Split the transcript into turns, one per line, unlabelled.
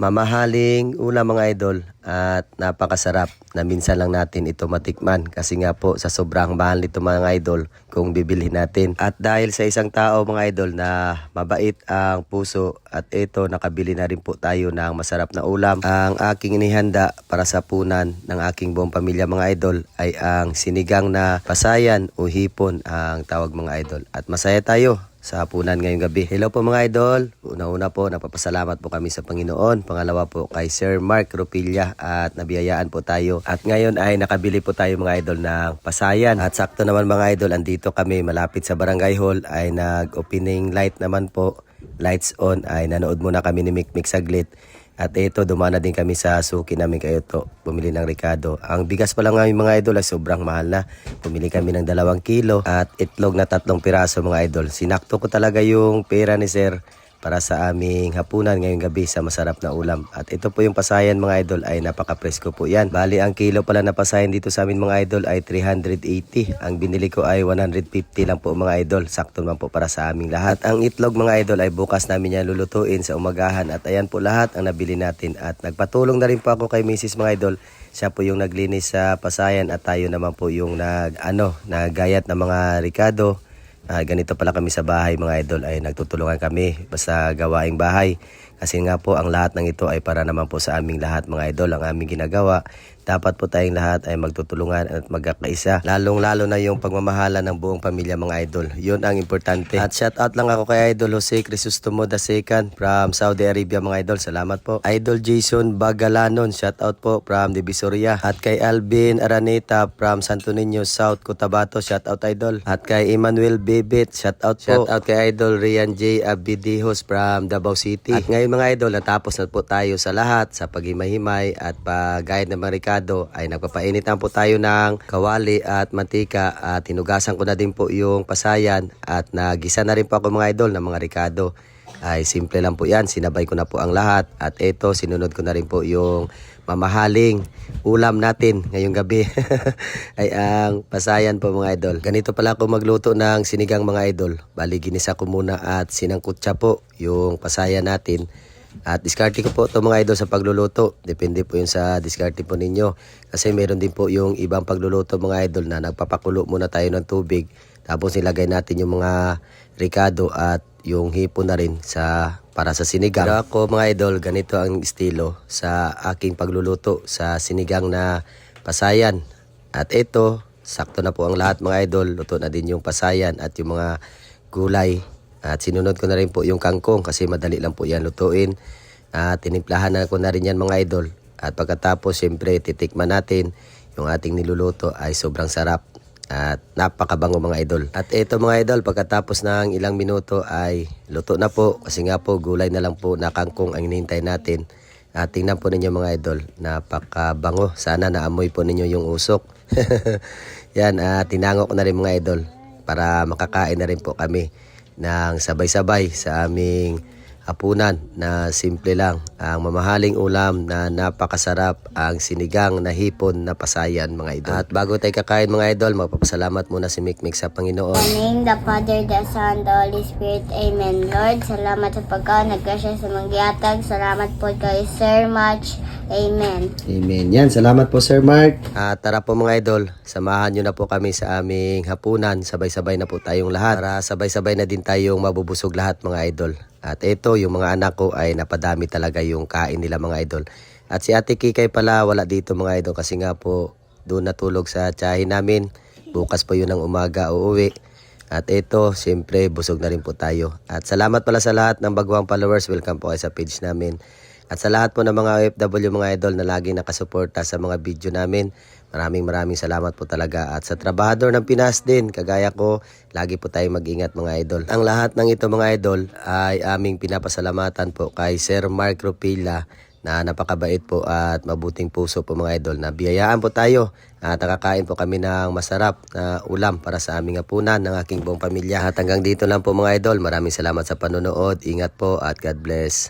Mamahaling ulam mga idol at napakasarap na minsan lang natin ito matikman kasi nga po sa sobrang mahal nito mga idol kung bibilhin natin. At dahil sa isang tao mga idol na mabait ang puso at ito nakabili na rin po tayo ng masarap na ulam. Ang aking inihanda para sa punan ng aking buong pamilya mga idol ay ang sinigang na pasayan o hipon ang tawag mga idol. At masaya tayo sa hapunan ngayong gabi. Hello po mga idol. Una-una po, napapasalamat po kami sa Panginoon. Pangalawa po kay Sir Mark Ropilla at nabiyayaan po tayo. At ngayon ay nakabili po tayo mga idol ng pasayan. At sakto naman mga idol, andito kami malapit sa Barangay Hall ay nag-opening light naman po. Lights on ay nanood muna kami ni Mikmik saglit. At ito, dumana din kami sa suki namin kayo to. Bumili ng Ricardo. Ang bigas pa lang ngayon mga idol ay sobrang mahal na. Bumili kami ng dalawang kilo at itlog na tatlong piraso mga idol. Sinakto ko talaga yung pera ni sir para sa aming hapunan ngayong gabi sa masarap na ulam. At ito po yung pasayan mga idol ay napaka-presko po yan. Bali ang kilo pala na pasayan dito sa amin mga idol ay 380. Ang binili ko ay 150 lang po mga idol. Sakto naman po para sa aming lahat. At ang itlog mga idol ay bukas namin yan lulutuin sa umagahan. At ayan po lahat ang nabili natin. At nagpatulong na rin po ako kay Mrs. mga idol. Siya po yung naglinis sa pasayan at tayo naman po yung nag, ano, nagayat ng mga Ricardo. Ah, ganito pala kami sa bahay mga idol ay nagtutulungan kami basta gawaing bahay. Kasi nga po ang lahat ng ito ay para naman po sa aming lahat mga idol ang aming ginagawa. Dapat po tayong lahat ay magtutulungan at magkakaisa. Lalong lalo na yung pagmamahala ng buong pamilya mga idol. Yun ang importante. At shout out lang ako kay Idol Jose Crisostomo II from Saudi Arabia mga idol. Salamat po. Idol Jason Bagalanon. Shout out po from Divisoria. At kay Alvin Araneta from Santo Niño South Cotabato. Shout out idol. At kay Emmanuel Bebet. Shout out po. Shout out kay Idol Rian J. Abidijos from Davao City. At ngayon mga idol, natapos na po tayo sa lahat sa paghimay-himay at pagayad ng mga Ricardo ay nagpapainit na po tayo ng kawali at mantika at hinugasan ko na din po yung pasayan at nagisa na rin po ako mga idol ng mga Ricardo ay simple lang po yan. Sinabay ko na po ang lahat. At ito, sinunod ko na rin po yung mamahaling ulam natin ngayong gabi. ay ang pasayan po mga idol. Ganito pala ako magluto ng sinigang mga idol. Bali, ginisa ko muna at sinangkutsa po yung pasayan natin. At diskarte ko po ito mga idol sa pagluluto. Depende po yun sa diskarte po ninyo. Kasi meron din po yung ibang pagluluto mga idol na nagpapakulo muna tayo ng tubig. Tapos nilagay natin yung mga ricado at yung hipo na rin sa para sa sinigang. Pero ako mga idol, ganito ang estilo sa aking pagluluto sa sinigang na pasayan. At ito, sakto na po ang lahat mga idol. Luto na din yung pasayan at yung mga gulay. At sinunod ko na rin po yung kangkong kasi madali lang po yan lutuin. At tinimplahan na ko na rin yan mga idol. At pagkatapos, siyempre, titikman natin yung ating niluluto ay sobrang sarap. At napakabango mga idol. At ito mga idol, pagkatapos ng ilang minuto ay luto na po. Kasi nga po, gulay na lang po na kangkong ang hinihintay natin. At tingnan po ninyo mga idol, napakabango. Sana naamoy po ninyo yung usok. Yan, at tinango ko na rin mga idol para makakain na rin po kami ng sabay-sabay sa aming hapunan na simple lang. Ang mamahaling ulam na napakasarap ang sinigang na hipon na pasayan mga idol. At bago tayo kakain mga idol, magpapasalamat muna si Mikmik sa Panginoon.
In the name the Father, the Son, the Holy Spirit. Amen. Lord, salamat sa pagkaon. Nagkasya sa mangyatag. Salamat po kay Sir Match. Amen.
Amen. Yan, salamat po Sir Mark. At tara po mga idol, samahan nyo na po kami sa aming hapunan. Sabay-sabay na po tayong lahat. Para sabay-sabay na din tayong mabubusog lahat mga idol. At ito, yung mga anak ko ay napadami talaga yung kain nila mga idol. At si Ate Kikay pala wala dito mga idol kasi nga po doon natulog sa tsahin namin. Bukas po yun ng umaga uuwi. At ito, siyempre, busog na rin po tayo. At salamat pala sa lahat ng bagwang followers. Welcome po kayo sa page namin. At sa lahat po ng mga OFW mga idol na laging nakasuporta sa mga video namin, maraming maraming salamat po talaga. At sa trabahador ng Pinas din, kagaya ko, lagi po tayong mag-ingat mga idol. Ang lahat ng ito mga idol ay aming pinapasalamatan po kay Sir Mark Ropilla na napakabait po at mabuting puso po mga idol na biyayaan po tayo at nakakain po kami ng masarap na ulam para sa aming hapunan ng aking buong pamilya. At hanggang dito lang po mga idol. Maraming salamat sa panonood. Ingat po at God bless.